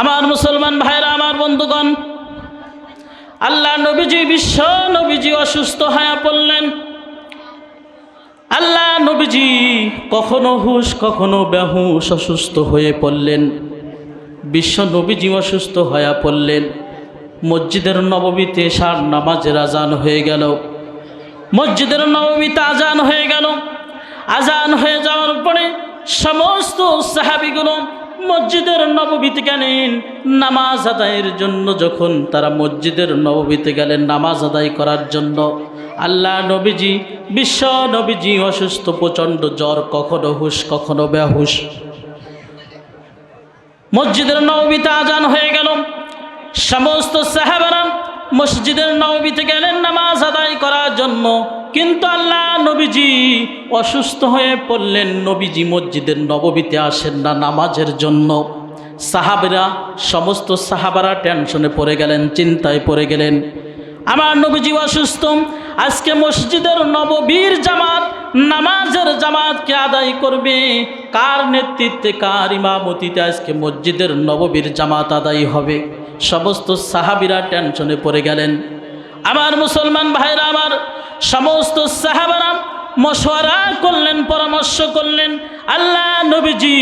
আমার মুসলমান ভাইরা, আমার বন্ধুগণ, আল্লাহ নবীজি বিশ্ব নবীজি অসুস্থ হয়ে পড়লেন। আল্লাহ নবীজি কখনো হুশ, কখনো বেহুশ অসুস্থ হয়ে পড়লেন। বিশ্ব নবীজি অসুস্থ হয়ে পড়লেন। মসজিদের নবমীতে সার নামাজের আজান হয়ে গেল। মসজিদের নবমীতে আজান হয়ে গেল। আজান হয়ে যাওয়ার পরে সমস্ত সাহাবিগুলো মসজিদের নবমীতে গেলেন, নামাজ আদায়ের জন্য যখন তারা মসজিদের নবমীতে গেলেন নামাজ আদায় করার জন্য, আল্লাহ নবীজি, বিশ্ব নবীজি অসুস্থ, প্রচণ্ড জ্বর, কখনো হুশ, কখনো বেহুশ। মসজিদের নবমীতে আজান হয়ে গেল। সমস্ত সাহাবারা মসজিদের নবমীতে গেলেন নামাজ আদায় করার জন্য। কিন্তু আল্লাহ নবীজি অসুস্থ হয়ে পড়লেন। নবীজি মসজিদের নববীতে আসেন না নামাজের জন্য। সাহাবেরা, সমস্ত সাহাবারা টেনশনে পড়ে গেলেন, চিন্তায় পড়ে গেলেন। আমার নবীজি অসুস্থ, আজকে মসজিদের নববীর জামাত নামাজের জামাতকে আদায় করবে। কার নেতৃত্বে, কার ইমামতিতে আজকে মসজিদের নববীর জামাত আদায় হবে? সমস্ত সাহাবিরা টেনশনে পড়ে গেলেন। আমার মুসলমান ভাইরা, আমার সমস্ত সাহাবারা মশওয়ারা করলেন, পরামর্শ করলেন, আল্লাহ নবীজি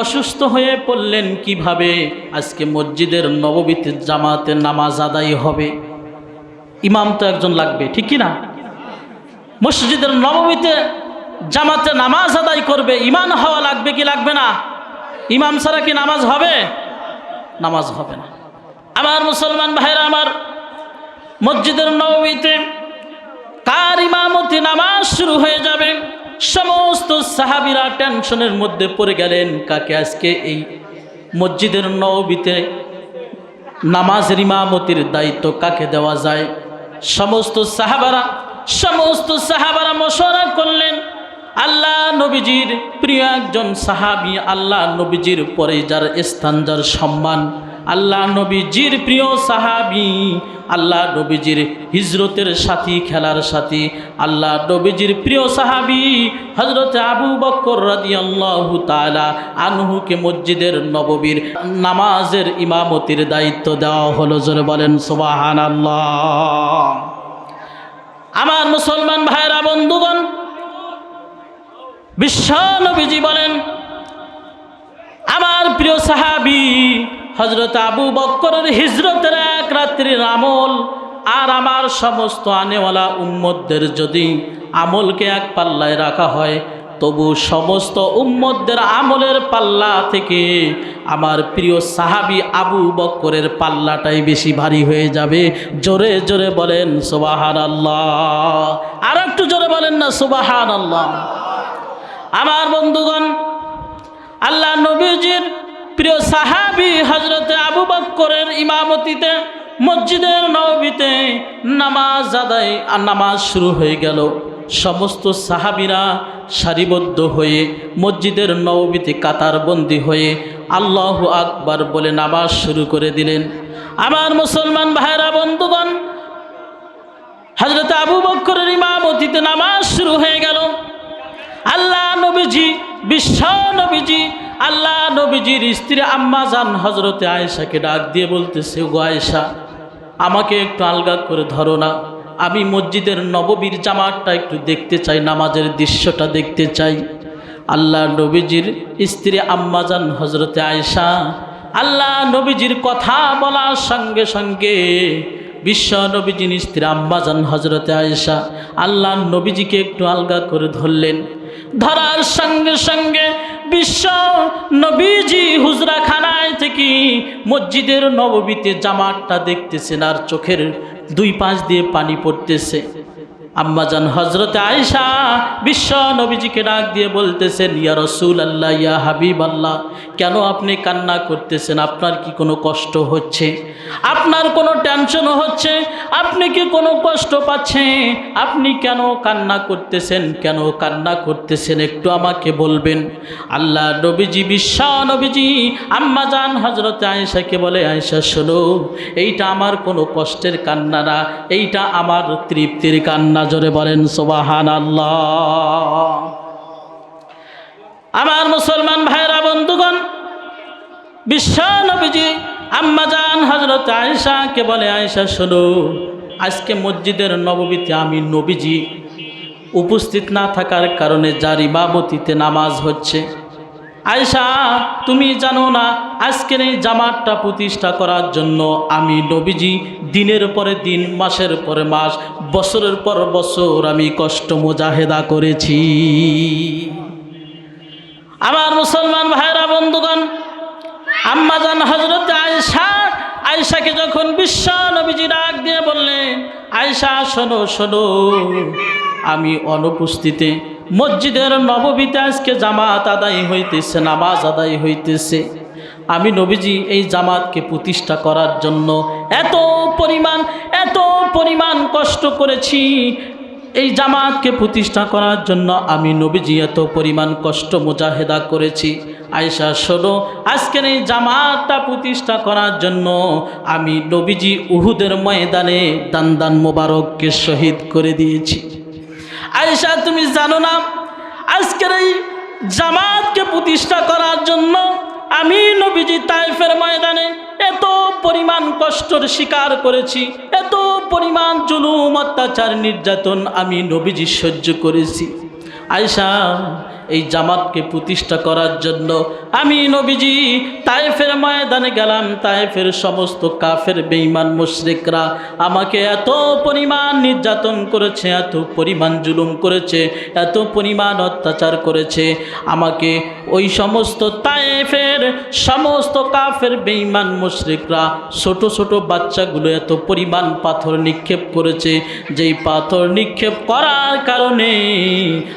অসুস্থ হয়ে পড়লেন কীভাবে? আজকে মসজিদের নববীতে জামাতে নামাজ আদায় হবে। ইমাম তো একজন লাগবে, ঠিক কি না মসজিদের নবমীতে জামাতে নামাজ আদায় করবে, ইমান হওয়া লাগবে কি লাগবে না? ইমাম ছাড়া কি নামাজ হবে? নামাজ হবে না। আমার মুসলমান ভাইরা, আমার মসজিদের নবীতে কার ইমামতি নামাজ শুরু হয়ে যাবে। সমস্ত সাহাবিরা টেনশনের মধ্যে পড়ে গেলেন, কাকে আজকে এই মসজিদের নবীতে নামাজের ইমামতির দায়িত্ব কাকে দেওয়া যায়? সমস্ত সাহাবারা সমস্ত সাহাবারা মশরা করলেন। আল্লাহ নবীজির প্রিয় একজন সাহাবি, আল্লাহ নবীজির পরে যার স্থান, যার সম্মান আল্লাহ নবীজির প্রিয় সাহাবি, আল্লাহ নবীজির হিজরতের সাথী, খেলার সাথী, আল্লাহ নবীজির প্রিয় সাহাবি হজরত আবু বক্কর রাদি আল্লাহ তালা আনহুকে মসজিদের নববীর নামাজের ইমামতির দায়িত্ব দেওয়া হলো। জোরে বলেন সোবাহান আল্লাহ আমার মুসলমান ভাইরা বন্ধুগণ, বিশ্ব নবীজি বলেন, আমার প্রিয় সাহাবি হজরত আবু বক্করের হিজরতের এক রাত্রির আমল, আর আমার সমস্ত আনেওয়ালা উম্মদদের যদি আমলকে এক পাল্লায় রাখা হয়, তবু সমস্ত উম্মদদের আমলের পাল্লা থেকে আমার প্রিয় সাহাবি আবু বক্করের পাল্লাটাই বেশি ভারী হয়ে যাবে। জোরে জোরে বলেন সুবাহান আল্লাহ আর একটু জোরে বলেন না সুবাহান আল্লাহ আমার বন্ধুগণ, আল্লাহ নবীজির প্রিয় সাহাবি হজরতে আবু বক্করের ইমামতিতে, মসজিদের নবীতে নামাজ আদায় আর নামাজ শুরু হয়ে গেল। সমস্ত সাহাবিরা সারিবদ্ধ হয়ে মসজিদের নবীতে কাতারবন্দি হয়ে আল্লাহ আকবার বলে নামাজ শুরু করে দিলেন। আমার মুসলমান ভাইরা বন্ধুগণ হজরত আবু বক্করের ইমামতিতে নামাজ শুরু হয়ে গেল। আল্লাহ নবীজি, বিশ্ব নবীজি আল্লাহ নবীজির স্ত্রী আম্মা জান হজরতে আয়েশাকে ডাক দিয়ে বলতেছে, গো আয়েশা, আমাকে একটু আলগা করে ধরো না। আমি মসজিদের নববীর জামাতটা একটু দেখতে চাই, নামাজের দৃশ্যটা দেখতে চাই। আল্লাহ নবীজির স্ত্রী আম্মা জান হজরতে আয়েশা, আল্লাহ নবীজির কথা বলার সঙ্গে সঙ্গে বিশ্ব নবীজির স্ত্রী আম্মাজান হজরতে আয়েশা, আল্লাহ নবীজিকে একটু আলগা করে ধরলেন। ধরার সঙ্গে সঙ্গে বিশ্ব নবীজি হুজরা খানায় থেকে মসজিদের নববীতে জামাতটা দেখতেছেন আর চোখের দুই পাঁচ দিয়ে পানি পড়তেছে। আম্মাজান হজরতে আয়েশা বিশ্ব নবীজিকে ডাক দিয়ে বলতেছেন, ইয়া রসুল আল্লাহ ইয়া হাবিব আল্লাহ কেন আপনি কান্না করতেছেন? আপনার কি কোনো কষ্ট হচ্ছে? আপনার কোনো টেনশন হচ্ছে? আপনি কি কোনো কষ্ট পাচ্ছেন? আপনি কেন কান্না করতেছেন? কেন কান্না করতেছেন? একটু আমাকে বলবেন। আল্লাহ নবীজি, বিশ্ব নবীজি, আম্মাজান হজরত আয়েশাকে বলে, আয়েশা, শোনো, এইটা আমার কোনো কষ্টের কান্না না, এইটা আমার তৃপ্তির কান্না জোরে বলেন সোবাহান আল্লাহ আমার মুসলমান ভাইরা বন্ধুগণ, বিশ্ব নবীজি আম্মাজান হজরত আয়েশাকে বলে, আয়েশা, শোনো, আজকে মসজিদের নববীতে আমি নবীজি উপস্থিত না থাকার কারণে যার ইমামতিতে নামাজ হচ্ছে। আয়সা তুমি জানো না, আজকের এই জামাতটা প্রতিষ্ঠা করার জন্য আমি নবীজি দিনের পরে দিন, মাসের পরে মাস, বছরের পর বছর আমি কষ্ট মোজাহেদা করেছি। আমার মুসলমান ভাইরা বন্ধুগণ, আম্মাজান হজরত আয়সা আয়সাকে যখন বিশ্ব নবীজি ডাক দিয়ে বললেন আয়সা শোনো শোনো, আমি অনুপস্থিতে মসজিদের নববীতে আজকে জামাত আদায় হইতেছে, নামাজ আদায় হইতেছে। আমি নবীজি এই জামাতকে প্রতিষ্ঠা করার জন্য এত পরিমাণ এত পরিমাণ কষ্ট করেছি, এই জামাতকে প্রতিষ্ঠা করার জন্য আমি নবীজি এত পরিমাণ কষ্ট মোজাহেদা করেছি। আয়সা শোনো, আজকের এই জামাতটা প্রতিষ্ঠা করার জন্য আমি নবীজি উহুদের ময়দানে দান দান মোবারককে শহীদ করে দিয়েছি। আয়সা তুমি জানো না, আজকের এই জামাতকে প্রতিষ্ঠা করার জন্য আমি নবীজি তাইফের ময়দানে এত পরিমাণ কষ্টর শিকার করেছি, এত পরিমাণ জুলুম, অত্যাচার, নির্যাতন আমি নবীজি সহ্য করেছি। আয়সা এই জামাতকে প্রতিষ্ঠা করার জন্য। আমি নবীজি তাইফের ময়দানে গেলাম, তাইফের সমস্ত কাফের, বেঈমান, মুশরিকরা আমাকে এত পরিমাণ নির্যাতন করেছে, এত পরিমাণ জুলুম করেছে, এত পরিমাণ অত্যাচার করেছে। আমাকে ওই সমস্ত তাইফের, সমস্ত কাফের, বেঈমান, মুশরিকরা ছোট ছোট বাচ্চাগুলো এত পরিমাণ পাথর নিক্ষেপ করেছে, যেই পাথর নিক্ষেপ করার কারণে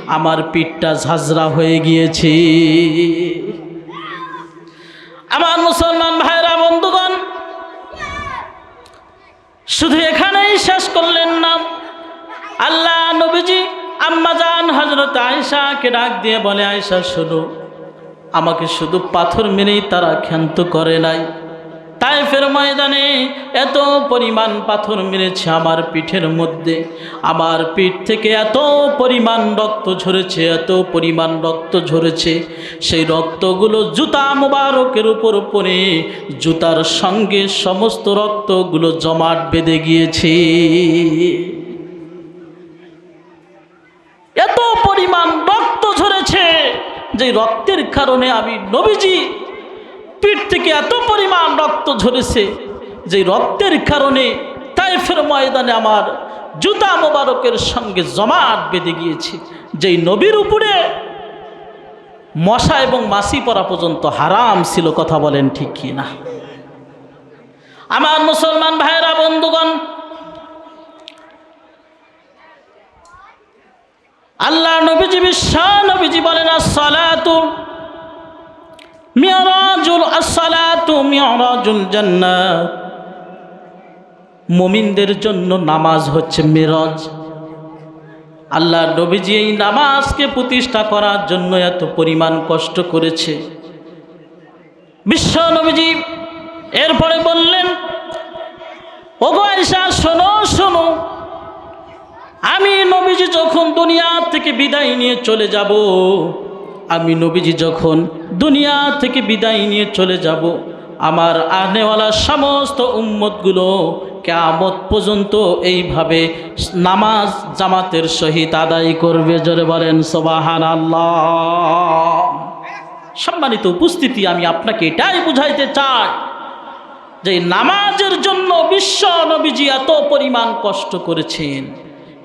আমার পিঠটা ঝাঁঝরা হয়ে গিয়েছি। আমার মুসলমান ভাইরা, বন্ধুগণ, শুধু এখানেই শেষ করলেন না। আল্লাহ নবীজি আম্মাজান হজরত আয়সাকে ডাক দিয়ে বলে আয়সা শুনো, আমাকে শুধু পাথর মেরেই তারা ক্ষান্ত করে নাই। তাইফের ময়দানে এত পরিমাণ পাথর মেরেছে আমার পিঠের মধ্যে। আমার পিঠ থেকে এত পরিমাণ রক্ত ঝরেছে, এত পরিমাণ রক্ত ঝরেছে। সেই রক্তগুলো জুতা মোবারকের উপর পরে জুতার সঙ্গে সমস্ত রক্তগুলো জমাট বেঁধে গিয়েছে। এত পরিমাণ রক্ত ঝরেছে যে রক্তের কারণে আমি নবীজি পিঠ থেকে এত পরিমাণ রক্ত ঝরেছে যে রক্তের কারণে তাইফের ময়দানে আমার জুতা মোবারকের সঙ্গে জমাট বেঁধে গিয়েছে। যেই নবীর উপরে মশা এবং মাসি পরা পর্যন্ত হারাম ছিল, কথা বলেন ঠিক কি না আমার মুসলমান ভাইরা বন্ধুগণ, আল্লাহ নবীজি, বিশ্ব নবীজি বলেন সালাতু মিয়রাজুল জন্য নামাজ হচ্ছে মিরাজ। আল্লাহ নবীজি এই নামাজকে প্রতিষ্ঠা করার জন্য এত পরিমাণ কষ্ট করেছে। বিশ্ব নবীজি এরপরে বললেন, ওগো শোনো শোনো। আমি নবীজি যখন দুনিয়া থেকে বিদায় নিয়ে চলে যাব, আমি নবীজি যখন দুনিয়া থেকে বিদায় নিয়ে চলে যাব। আমার আনেওয়ালা সমস্ত উম্মতগুলো কেয়ামত পর্যন্ত এইভাবে নামাজ জামাতের সহিত আদায় করবে, জোরে বলেন সোবাহান আল্লাহ সম্মানিত উপস্থিতি, আমি আপনাকে এটাই বুঝাইতে চাই যে নামাজের জন্য বিশ্ব নবীজি এত পরিমাণ কষ্ট করেছেন,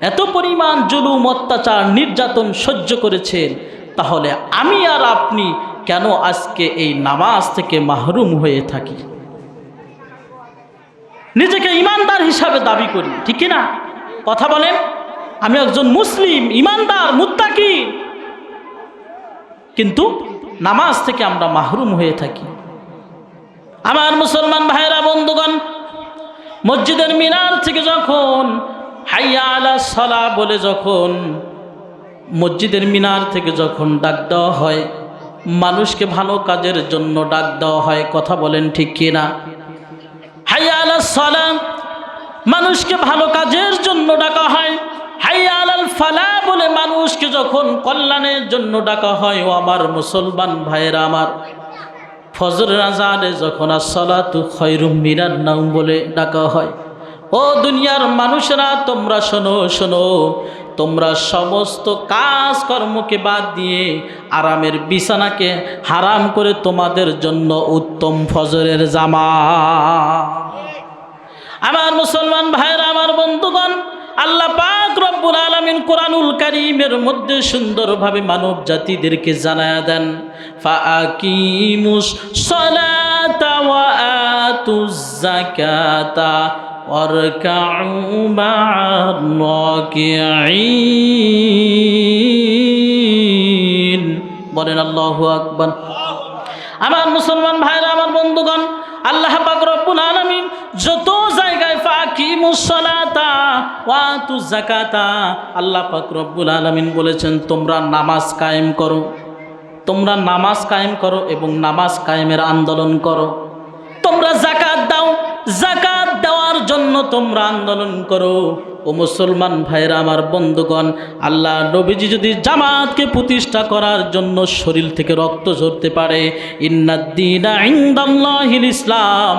এত পরিমাণ জুলুম, অত্যাচার, নির্যাতন সহ্য করেছেন, তাহলে আমি আর আপনি কেন আজকে এই নামাজ থেকে মাহরুম হয়ে থাকি? নিজেকে ইমানদার হিসাবে দাবি করি, ঠিক না কথা বলেন, আমি একজন মুসলিম, ইমানদার, মুত্তাকি। কিন্তু নামাজ থেকে আমরা মাহরুম হয়ে থাকি। আমার মুসলমান ভাইরা বন্ধুগণ, মসজিদের মিনার থেকে যখন হাইয়া সলা বলে যখন মসজিদের মিনার থেকে যখন ডাক দেওয়া হয় মানুষকে ভালো কাজের জন্য ডাক দেওয়া হয়, কথা বলেন ঠিক কিনা? হাইয়া আলা সলা মানুষকে ভালো কাজের জন্য ডাকা হয়। হাইয়া আলাল ফালা বলে মানুষকে যখন কল্যাণের জন্য ডাকা হয়, ও আমার মুসলমান ভাইয়েরা আমার। ফজরের আজানে যখন আসলাতু খৈরুম মিরার নাম বলে ডাকা হয়। ও দুনিয়ার মানুষেরা, তোমরা শোনো শোনো। তোমরা সমস্ত কাজ কর্মকে বাদ দিয়ে আরামের বিছানাকে হারাম করে তোমাদের জন্য উত্তম ফজরের জামা। আমার মুসলমান ভাইরা আমার বন্ধুগণ, আল্লাহ পাক রব্বুল আলামিন কোরআনুল কারীমের মধ্যে সুন্দরভাবে মানব জাতিদেরকে জানায়া দেন ফাআকিমুস সালাতা ওয়া ওয়ারকাউ মা'আর রাকিঈন বলেন, আল্লাহু আকবার। আমার মুসলমান ভাইরা, আমার বন্ধুগণ, আল্লাহ পাক রব্বুল আলামিন যত জায়গায় ফাকি মুসলাতা ওয়াতু জাকাতা আল্লাহ পাক রব্বুল আলামিন বলেছেন, তোমরা নামাজ কায়েম করো, তোমরা নামাজ কায়েম করো এবং নামাজ কায়েমের আন্দোলন করো। তোমরা জাকাত জাকাত দেওয়ার জন্য তোমরা আন্দোলন করো। ও মুসলমান ভাইরা আমার বন্ধুগণ, আল্লাহ নবীজি যদি জামাতকে প্রতিষ্ঠা করার জন্য শরীর থেকে রক্ত ঝরতে পারে ইসলাম,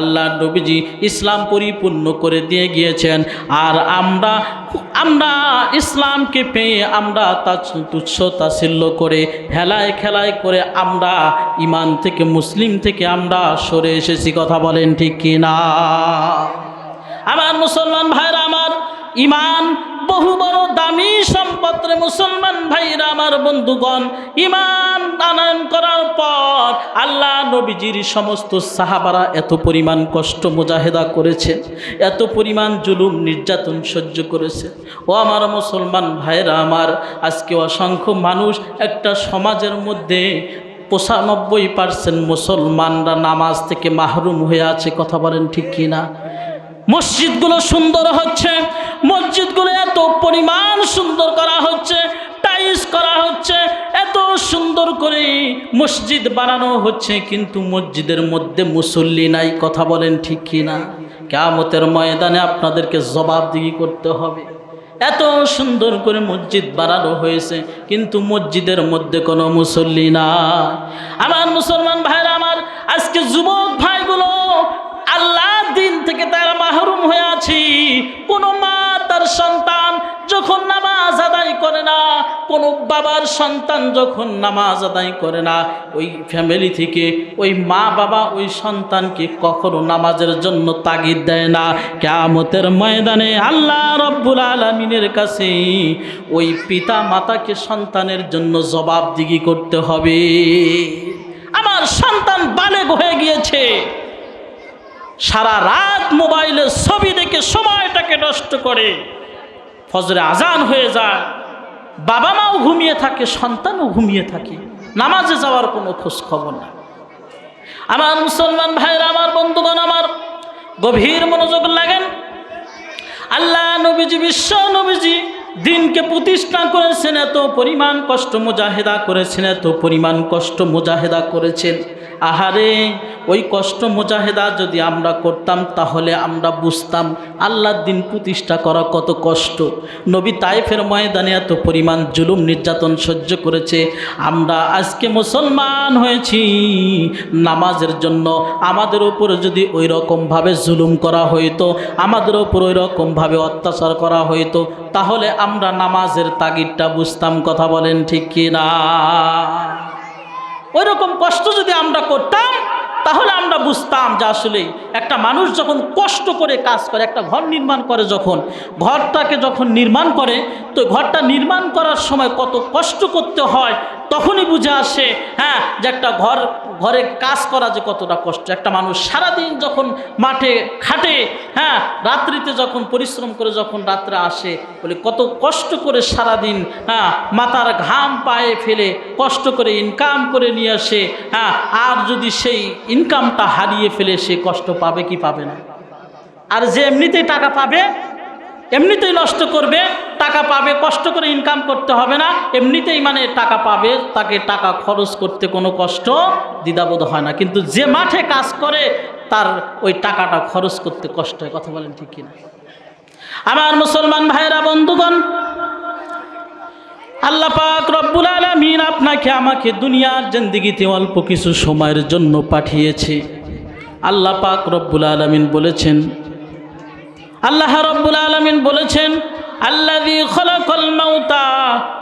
আল্লাহ নবীজি ইসলাম পরিপূর্ণ করে দিয়ে গিয়েছেন। আর আমরা আমরা ইসলামকে পেয়ে আমরা তা তুচ্ছ করে, হেলায় খেলায় করে আমরা ইমান থেকে, মুসলিম থেকে আমরা সরে এসেছি, কথা বলেন ঠিক কি না আমার মুসলমান ভাইরা, আমার ইমান বহু বড় দামি সম্পত্রে মুসলমান ভাইরা, আমার বন্ধুগণ ইমান আনয়ন করার পর আল্লাহ নবীজির সমস্ত সাহাবারা এত পরিমাণ কষ্ট মোজাহেদা করেছে, এত পরিমাণ জুলুম নির্যাতন সহ্য করেছে। ও আমার মুসলমান ভাইরা, আমার আজকে অসংখ্য মানুষ একটা সমাজের মধ্যে পঁচানব্বই পার্সেন্ট মুসলমানরা নামাজ থেকে মাহরুম হয়ে আছে, কথা বলেন ঠিক কি না মসজিদগুলো সুন্দর হচ্ছে, মসজিদগুলো এত পরিমাণ সুন্দর করা হচ্ছে, টাইলস করা হচ্ছে, এত সুন্দর করে মসজিদ বানানো হচ্ছে, কিন্তু মসজিদের মধ্যে মুসল্লি নাই, কথা বলেন ঠিক কি না কেয়ামতের ময়দানে আপনাদেরকে জবাবদিহি করতে হবে। এত সুন্দর করে মসজিদ বানানো হয়েছে, কিন্তু মসজিদের মধ্যে কোনো মুসল্লি না আমার মুসলমান ভাইরা, আমার আজকে যুবক ভাইগুলো আল্লাহ থেকে তারা মাহরুম হয়ে আছি। কোনো মা তার সন্তান যখন নামাজ আদায় করে না, কোনো বাবার সন্তান যখন নামাজ আদায় করে না, ওই ফ্যামিলি থেকে ওই মা বাবা ওই সন্তানকে কখনো নামাজের জন্য তাগিদ দেয় না। কেয়ামতের ময়দানে আল্লাহ রব্বুল আলমিনের কাছে ওই পিতা মাতাকে সন্তানের জন্য জবাবদিহি করতে হবে। আমার সন্তান বালেগ হয়ে গিয়েছে। সারা রাত মোবাইলে ছবি দেখে সময়টাকে নষ্ট করে। ফজরে আজান হয়ে যায়, বাবা মাও ঘুমিয়ে থাকে, সন্তানও ঘুমিয়ে থাকে, নামাজে যাওয়ার কোনো খোঁজ খবর না আমার মুসলমান ভাইরা আমার বন্ধুগণ, আমার গভীর মনোযোগ লাগেন। আল্লাহ নবীজি, বিশ্ব নবীজি দিনকে প্রতিষ্ঠা করেছেন, এত পরিমাণ কষ্ট মোজাহেদা করেছেন, এত পরিমাণ কষ্ট মোজাহেদা করেছেন। আহারে, ওই কষ্ট মোজাহেদা যদি আমরা করতাম, তাহলে আমরা বুঝতাম আল্লাহর দিন প্রতিষ্ঠা করা কত কষ্ট। নবী তাইফের ময়দানে এত পরিমাণ জুলুম, নির্যাতন সহ্য করেছে। আমরা আজকে মুসলমান হয়েছি, নামাজের জন্য আমাদের উপরে যদি ওই রকমভাবে জুলুম করা হইতো, আমাদের উপর ওই রকমভাবে অত্যাচার করা হইতো, তাহলে আমরা নামাজের তাগিদটা বুঝতাম, কথা বলেন ঠিক কি না ওই রকম কষ্ট যদি আমরা করতাম, তাহলে আমরা বুঝতাম যে আসলে একটা মানুষ যখন কষ্ট করে কাজ করে, একটা ঘর নির্মাণ করে যখন, ঘরটাকে যখন নির্মাণ করে তো ঘরটা নির্মাণ করার সময় কত কষ্ট করতে হয়, তখনই বুঝে আসে হ্যাঁ যে একটা ঘর, ঘরে কাজ করা যে কতটা কষ্ট। একটা মানুষ সারাদিন যখন মাঠে খাটে হ্যাঁ রাত্রিতে যখন পরিশ্রম করে যখন রাত্রে আসে, বলে কত কষ্ট করে সারাদিন হ্যাঁ মাথার ঘাম পায়ে ফেলে কষ্ট করে ইনকাম করে নিয়ে আসে হ্যাঁ আর যদি সেই ইনকামটা হারিয়ে ফেলে সে কষ্ট পাবে কি পাবে না? আর যে এমনিতেই টাকা পাবে এমনিতেই নষ্ট করবে, টাকা পাবে, কষ্ট করে ইনকাম করতে হবে না, এমনিতেই মানে টাকা পাবে, তাকে টাকা খরচ করতে কোনো কষ্ট দ্বিধাবোধ হয় না। কিন্তু যে মাঠে কাজ করে, তার ওই টাকাটা খরচ করতে কষ্ট হয়, কথা বলেন ঠিক কিনা? আমার মুসলমান ভাইয়েরা, বন্ধুগণ, আল্লাহ পাক রব্বুল আলমিন আপনাকে আমাকে দুনিয়ার জিন্দিগিতে অল্প কিছু সময়ের জন্য পাঠিয়েছে। আল্লাহ পাক রব্বুল আলমিন বলেছেন আল্লাহ রব্বুল আলমিন বলেছেন, আল্লাযী খলাকাল মাউতা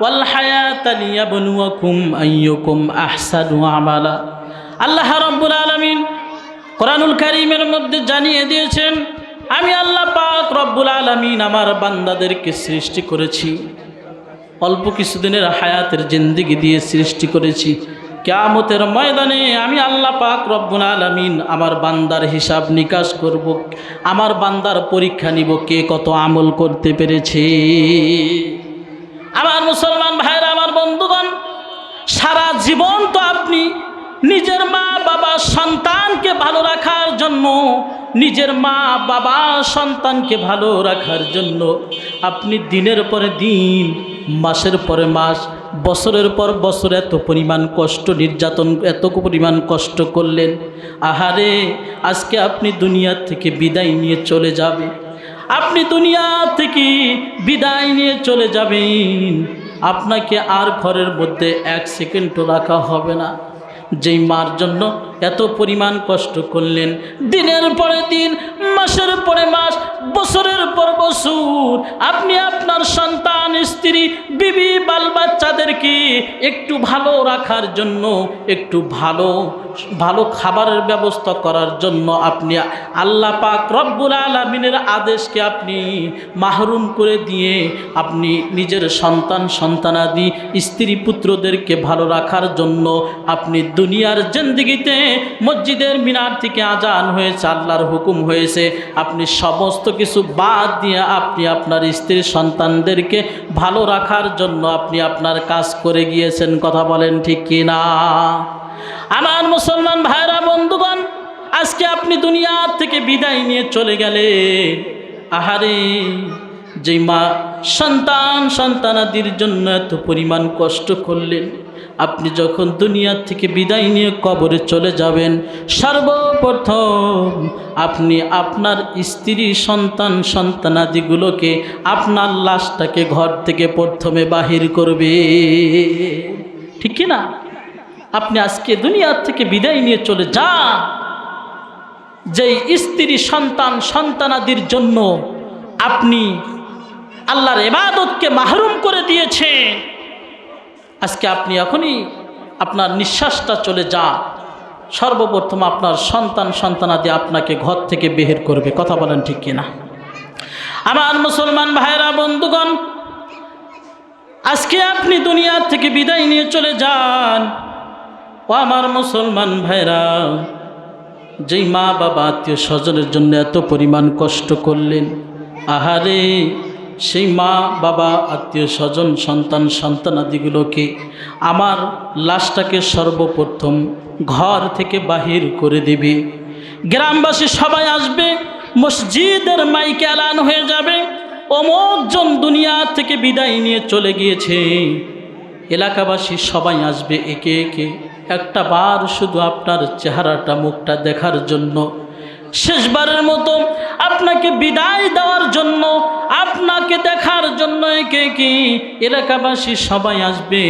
ওয়াল হায়াতা লিয়াবলুয়াকুম আইয়ুকুম আহসানু আমালা। আল্লাহ রব্বুল আলমিন কোরআনুল কারীমের মধ্যে জানিয়ে দিয়েছেন, আমি আল্লাহ পাক রব্বুল আলমিন আমার বান্দাদেরকে সৃষ্টি করেছি। অল্প কিছুদিনের হায়াতের জিন্দিগি দিয়ে সৃষ্টি করেছি। কেয়ামতের ময়দানে আমি আল্লাহ পাক রব্বুল আলমিন আমার বান্দার হিসাব নিকাশ করব, আমার বান্দার পরীক্ষা নিব কে কত আমল করতে পেরেছে। আমার মুসলমান ভাইরা আমার বন্ধুগণ, সারা জীবন তো আপনি নিজের মা বাবা সন্তানকে ভালো রাখার জন্য, নিজের মা বাবা সন্তানকে ভালো রাখার জন্য আপনি দিনের পরে দিন, মাসের পরে মাস বছরের পর বছর এত পরিমাণ কষ্ট, নির্যাতন, এত পরিমাণ কষ্ট করলেন। আহারে, আজকে আপনি দুনিয়া থেকে বিদায় নিয়ে চলে যাবে আপনি দুনিয়া থেকে বিদায় নিয়ে চলে যাবেন। আপনাকে আর ঘরের মধ্যে এক সেকেন্ডও রাখা হবে না। যেই মার জন্য এত পরিমাণ কষ্ট করলেন। দিনের পরে দিন, মাসের পরে মাস, বছরের পর বছর। আপনি আপনার সন্তান, স্ত্রী, বিবি, বাল বাচ্চাদেরকে একটু ভালো রাখার জন্য, একটু ভালো ভালো খাবারের ব্যবস্থা করার জন্য আপনি আল্লাহ পাক রব্বুল আলমিনের আদেশকে আপনি মাহরুম করে দিয়ে আপনি নিজের সন্তান, সন্তানাদি, স্ত্রী, পুত্রদেরকে ভালো রাখার জন্য আপনি দুনিয়ার জিন্দিগিতে মসজিদের মিনার থেকে আজান হয়েছে, আল্লাহর হুকুম হয়েছে। আপনি সমস্ত কিছু বাদ দিয়ে আপনি আপনার স্ত্রী সন্তানদেরকে ভালো রাখার জন্য আপনি আপনার কাজ করে গিয়েছেন, কথা বলেন ঠিক কি না? আমার মুসলমান ভাইরা বন্ধুগণ, আজকে আপনি দুনিয়ার থেকে বিদায় নিয়ে চলে গেলেন। আহারে! যেই মা সন্তান সন্তানাদির জন্য এত পরিমাণ কষ্ট করলেন। আপনি যখন দুনিয়ার থেকে বিদায় নিয়ে কবরে চলে যাবেন, সর্বপ্রথম আপনি আপনার স্ত্রী, সন্তান, সন্তানাদিগুলোকে আপনার লাশটাকে ঘর থেকে প্রথমে বাহির করবে। ঠিক না? আপনি আজকে দুনিয়ার থেকে বিদায় নিয়ে চলে যান। যেই স্ত্রী, সন্তান, সন্তানাদির জন্য আপনি আল্লাহর এবাদতকে মাহরুম করে দিয়েছে। আজকে আপনি এখনই আপনার নিঃশ্বাসটা চলে যা। সর্বপ্রথম আপনার সন্তান, সন্তানাদি আপনাকে ঘর থেকে বের করবে। কথা বলেন ঠিক কিনা? আমার মুসলমান ভাইরা বন্ধুগণ, আজকে আপনি দুনিয়ার থেকে বিদায় নিয়ে চলে যান। ও আমার মুসলমান ভাইরা যেই মা বাবা আত্মীয় স্বজনের জন্য এত পরিমাণ কষ্ট করলেন, আহারে! সেই মা, বাবা, আত্মীয় স্বজন, সন্তান, সন্তানাদিগুলোকে আমার লাশটাকে সর্বপ্রথম ঘর থেকে বাহির করে দেবে। গ্রামবাসী সবাই আসবে, মসজিদের মাইকে এলান হয়ে যাবে। অমোকজন দুনিয়া থেকে বিদায় নিয়ে চলে গিয়েছে। এলাকাবাসী সবাই আসবে একে একে। একটা বার শুধু আপনার চেহারাটা, মুখটা দেখার জন্য। শেষবারের মতো আপনাকে বিদায় দেওয়ার জন্য, আপনাকে দেখার জন্য একে কি এলাকাবাসী সবাই আসবে।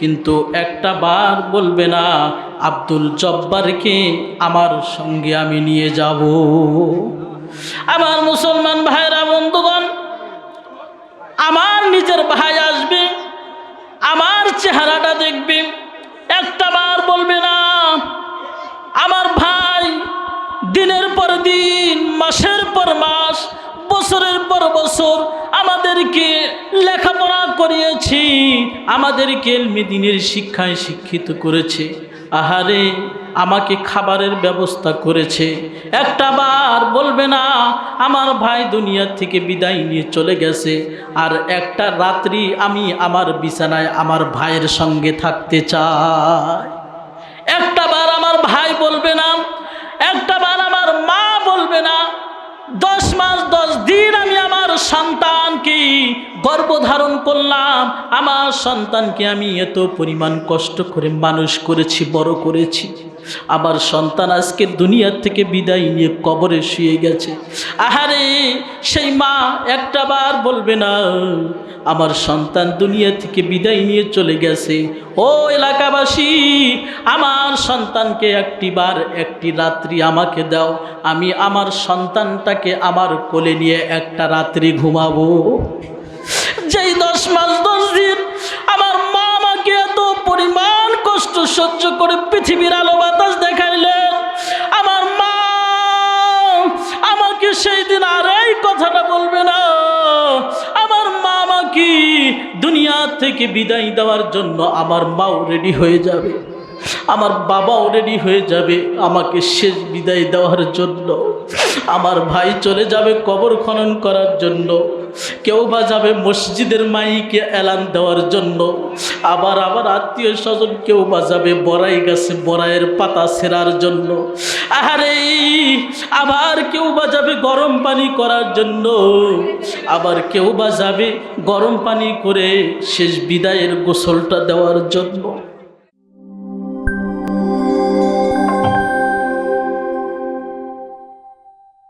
কিন্তু একটা বার বলবে না, আব্দুল জব্বারকে আমার সঙ্গে আমি নিয়ে যাব। আমার মুসলমান ভাইরা বন্ধুগণ, আমার নিজের ভাই আসবে, আমার চেহারাটা দেখবে। একটা বার বলবে না, আমার ভাই দিনের পর দিন মাসের পর মাস, বছরের পর বছর আমাদেরকে লেখাপড়া করিয়েছি, আমাদেরকে মেদিনের শিক্ষায় শিক্ষিত করেছে। আহারে, আমাকে খাবারের ব্যবস্থা করেছে। একটা বার বলবে না, আমার ভাই দুনিয়ার থেকে বিদায় নিয়ে চলে গেছে। আর একটা রাত্রি আমি আমার বিছানায় আমার ভাইয়ের সঙ্গে থাকতে চাই। একটা বার আমার ভাই বলবে না, একটা বার আমার মা বলবে না দশ মাস, দশ দিন আমি আমার সন্তানকে গর্ভধারণ করলাম। আমার সন্তানকে আমি এত পরিমাণ কষ্ট করে মানুষ করেছি, বড় করেছি। আমার সন্তান আজকে দুনিয়ার থেকে বিদায় নিয়ে কবরে শুয়ে গেছে। আহারে, সেই মা একটা বার বলবে না, আমার সন্তান দুনিয়া থেকে বিদায় নিয়ে চলে গেছে। ও এলাকাবাসী, আমার সন্তানকে একটি বার, একটি রাত্রি আমাকে দাও। আমি আমার সন্তানটাকে আমার কোলে নিয়ে একটা রাত্রি ঘুমাবো। যেই দশ মাস দশ দিন আমার মা আমাকে এত পরিমাণ সহ্য করে পৃথিবীর আলো বাতাস দেখাইলেন, আমার মা আমাকে সেই দিন আর এই কথাটা বলবে না। আমার মা আমাকে দুনিয়া থেকে বিদায় দেওয়ার জন্য আমার মাও রেডি হয়ে যাবে। আমার বাবাও রেডি হয়ে যাবে আমাকে শেষ বিদায় দেওয়ার জন্য। আমার ভাই চলে যাবে কবর খনন করার জন্য। কেউ বা যাবে মসজিদের মাইকে এলান দেওয়ার জন্য। আবার আবার আত্মীয় স্বজন কেউ বা যাবে বড়াই গাছে বড়াইয়ের পাতা সেরার জন্য। আরে আবার কেউ বা যাবে গরম পানি করার জন্য। আবার কেউ বা যাবে গরম পানি করে শেষ বিদায়ের গোসলটা দেওয়ার জন্য।